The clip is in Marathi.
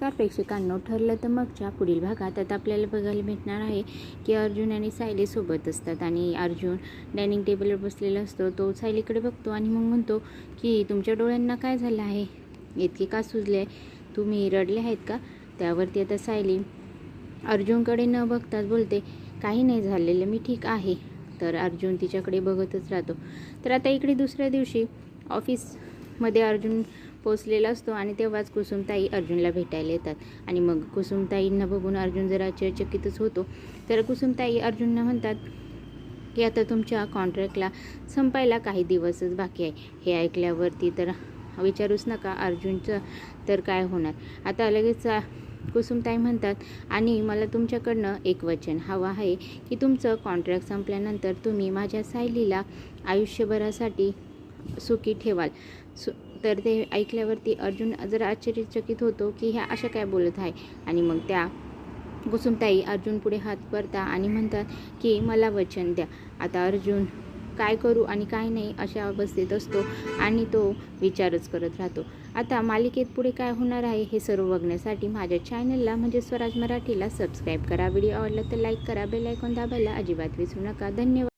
नमस्कार प्रेक्षकांनो ठरलं तर मगच्या पुढील भागात आता आपल्याला बघायला भेटणार आहे की अर्जुन आणि सायली सोबत असतात आणि अर्जुन डायनिंग टेबलवर बसलेला असतो तो सायलीकडे बघतो आणि मग म्हणतो की तुमच्या डोळ्यांना काय झालं आहे? इतके का सुजले? तुम्ही रडले आहेत का? त्यावरती आता सायली अर्जुनकडे न बघताच बोलते काही नाही झालेलं मी ठीक आहे. तर अर्जुन तिच्याकडे बघतच राहतो. तर आता इकडे दुसऱ्या दिवशी ऑफिसमध्ये अर्जुन पोचलेला असतो आणि तेव्हाच कुसुमताई अर्जुनला भेटायला येतात. आणि मग कुसुमताईंना बघून अर्जुन जरा आश्चर्यचकितच होतो. तर कुसुमताई अर्जुनना म्हणतात की आता तुमच्या कॉन्ट्रॅक्टला संपायला काही दिवसच बाकी आहे. हे ऐकल्यावरती तर विचारूच नका अर्जुनचं तर काय होणार. आता लगेच कुसुमताई म्हणतात आणि मला तुमच्याकडनं एक वचन हवं आहे की तुमचं कॉन्ट्रॅक्ट संपल्यानंतर तुम्ही माझ्या सायलीला आयुष्यभरासाठी सुखी ठेवाल. सु तर ते ऐकल्यावरती अर्जुन जरा आश्चर्यचकित होतो की ह्या अशा काय बोलत आहे? आणि मग त्या कुसुमताई अर्जुन पुढे हात करता आणि म्हणतात की मला वचन द्या. आता अर्जुन काय करू आणि काय नाही अशा अवस्थेत असतो आणि तो विचारच करत राहतो. आता मालिकेत पुढे काय होणार आहे हे सर्व बघण्यासाठी माझ्या चॅनलला म्हणजे स्वराज मराठीला सबस्क्राईब करा. व्हिडिओ आवडला तर लाईक करा बेल आयकॉन दाबायला अजिबात विसरू नका. धन्यवाद.